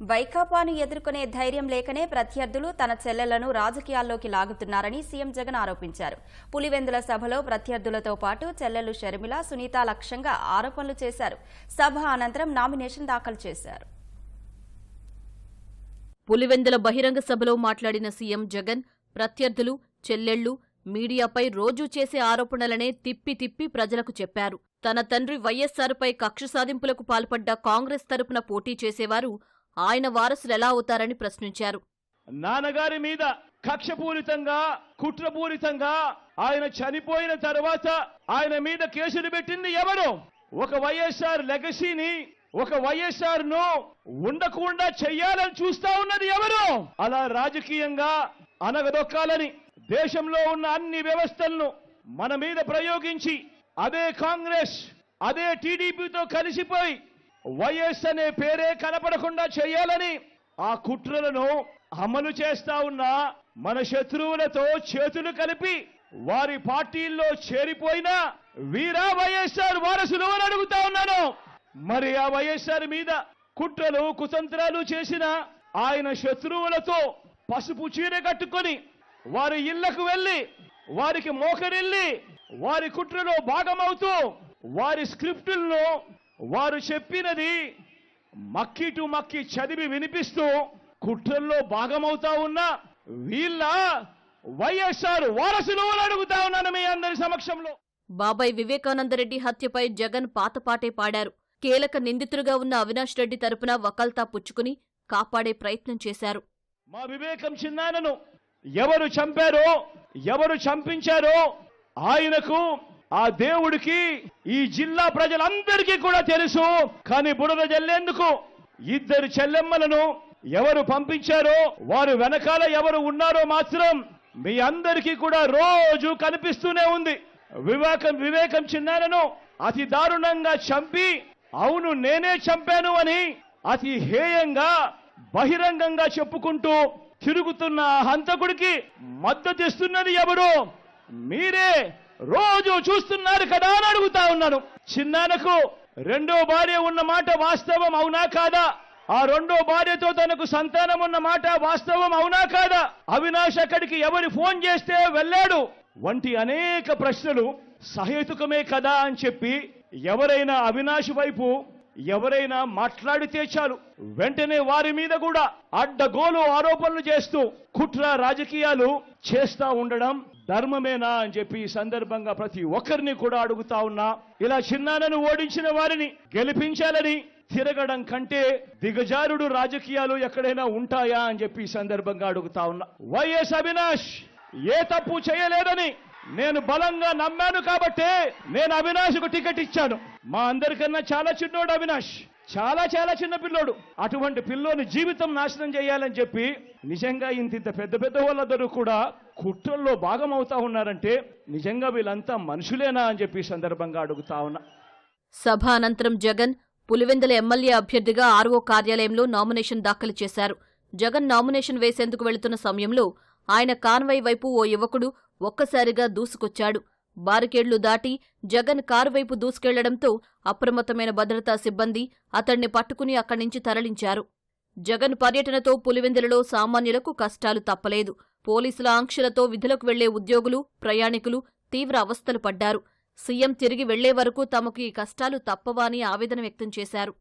వైకాపాను ఎదుర్కొనే ధైర్యం లేకనే ప్రత్యర్థులు తన చెల్లెలను రాజకీయాల్లోకి లాగుతున్నారని సీఎం జగన్ ఆరోపించారు. పులివెందుల సభలో ప్రత్యర్థులతో పాటు చెల్లెలు షర్మిల సునీత లక్ష్యంగా ఆరోపణలు చేశారు. సభ అనంతరం నామినేషన్ దాఖలు చేశారు. పులివెందుల బహిరంగ సభలో మాట్లాడిన సీఎం జగన్ ప్రత్యర్థులు చెల్లెళ్ళు మీడియాపై రోజూ చేసే ఆరోపణలనే తిప్పి తిప్పి ప్రజలకు చెప్పారు. తన తండ్రి వైఎస్సార్పై కక్ష సాధింపులకు పాల్పడ్డ కాంగ్రెస్ తరపున పోటీ చేసేవారు ఆయన వారసులు ఎలా అవుతారని ప్రశ్నించారు. నాన్నగారి మీద కక్షపూరితంగా కుట్రపూరితంగా ఆయన చనిపోయిన తర్వాత ఆయన మీద కేసులు పెట్టింది ఎవరు ఒక వైఎస్ఆర్ లెగసీని ఒక వైఎస్ఆర్ను ఉండకుండా చెయ్యాలని చూస్తా ఉన్నది ఎవరు? అలా రాజకీయంగా అనగదొక్కాలని దేశంలో ఉన్న అన్ని వ్యవస్థలను మన మీద ప్రయోగించి అదే కాంగ్రెస్ అదే టీడీపీతో కలిసిపోయి వైఎస్ అనే పేరే కనపడకుండా చేయాలని ఆ కుట్రలను అమలు చేస్తా ఉన్న మన శత్రువులతో చేతులు కలిపి వారి పార్టీల్లో చేరిపోయిన వీరా వైఎస్ఆర్ వారసులు అని అడుగుతా ఉన్నాను. మరి ఆ వైఎస్ఆర్ మీద కుట్రలు కుతంత్రాలు చేసిన ఆయన శత్రువులతో పసుపు చీర కట్టుకొని వారి ఇళ్ళకు వెళ్ళి వారికి మోకరిల్లి వారి కుట్రలో భాగమవుతూ వారి స్క్రిప్టులను వారు చెప్పినది మక్కి టు మక్కి చదివి వినిపిస్తూ కుట్రల్లో భాగమవుతా ఉన్న వీళ్ళ వైఎస్ఆర్ వారసులు అడుగుతా ఉన్నాను మీ అందరి సమక్షంలో. బాబాయ్ వివేకానందరెడ్డి హత్యపై జగన్ పాతపాటే పాడారు. కీలక నిందితులుగా ఉన్న అవినాష్ రెడ్డి తరపున వకాల్తా పుచ్చుకుని కాపాడే ప్రయత్నం చేశారు. మా వివేకం చిన్నానను ఎవరు చంపారో ఎవరు చంపించారో ఆయనకు ఆ దేవుడికి ఈ జిల్లా ప్రజలందరికీ కూడా తెలుసు. కానీ బుడద జల్లేందుకు ఇద్దరు చెల్లెమ్మలను ఎవరు పంపించారో వారు వెనకాల ఎవరు ఉన్నారో మాత్రం మీ అందరికీ కూడా రోజు కనిపిస్తూనే ఉంది. వివేకం వివేకం చిన్నానను అతి దారుణంగా చంపి అవును నేనే చంపాను అని అతి హేయంగా బహిరంగంగా చెప్పుకుంటూ తిరుగుతున్న హంతకుడికి మద్దతిస్తున్నది ఎవరు? మీరే. రోజు చూస్తున్నారు కదా అని అడుగుతా ఉన్నాను. చిన్నానకు రెండో భార్య ఉన్న మాట వాస్తవం అవునా కాదా? ఆ రెండో భార్యతో తనకు సంతానం ఉన్న మాట వాస్తవం అవునా కాదా? అవినాష్ అక్కడికి ఎవరు ఫోన్ చేస్తే వెళ్ళాడు? వంటి అనేక ప్రశ్నలు సహేతుకమే కదా అని చెప్పి ఎవరైనా అవినాష్ వైపు ఎవరైనా మాట్లాడితే చాలు. వెంటనే వారి మీద కూడా అడ్డగోలు ఆరోపణలు చేస్తూ కుట్ర రాజకీయాలు చేస్తా ఉండడం ధర్మమేనా అని చెప్పి ఈ సందర్భంగా ప్రతి ఒక్కరిని కూడా అడుగుతా ఉన్నా. ఇలా చిన్నానను ఓడించిన వారిని గెలిపించాలని తిరగడం కంటే దిగజారుడు రాజకీయాలు ఎక్కడైనా ఉంటాయా అని చెప్పి ఈ సందర్భంగా అడుగుతా ఉన్నా. వైఎస్ అవినాష్ ఏ తప్పు చేయలేదని నేను బలంగా నమ్మాను కాబట్టే నేను అవినాష్కు టికెట్ ఇచ్చాను. మా అందరికన్నా చాలా చిన్నోడు అవినాష్. చాలా చాలా చిన్న పిల్లోడు. అటువంటి పిల్లోని జీవితం నాశనం చేయాలని చెప్పి నిజంగా ఇంత ఇంత పెద్ద పెద్ద వాళ్ళందరూ కూడా కుట్రల్లో భాగం అవుతా ఉన్నారంటే నిజంగా వీళ్ళంతా మనుషులేనా అని చెప్పి సందర్భంగా అడుగుతా ఉన్నా. సభ అనంతరం జగన్ పులివెందుల ఎమ్మెల్యే అభ్యర్థిగా ఆర్ఓ కార్యాలయంలో నామినేషన్ దాఖలు చేశారు. జగన్ నామినేషన్ వేసేందుకు వెళుతున్న సమయంలో ఆయన కాన్వై వైపు ఓ యువకుడు ఒక్కసారిగా దూసుకొచ్చాడు. బారికేడ్లు దాటి జగన్ కారు వైపు దూసుకెళ్ళడంతో అప్రమత్తమైన భద్రతా సిబ్బంది అతణ్ణి పట్టుకుని అక్కడి నుంచి తరలించారు. జగన్ పర్యటనతో పులివెందులలో సామాన్యులకు కష్టాలు తప్పలేదు. పోలీసుల ఆంక్షలతో విధులకు వెళ్ళే ఉద్యోగులు ప్రయాణికులు తీవ్ర అవస్థలు పడ్డారు. సీఎం తిరిగి వెళ్ళే వరకు తమకు ఈ కష్టాలు తప్పవా అని ఆవేదన వ్యక్తం చేశారు.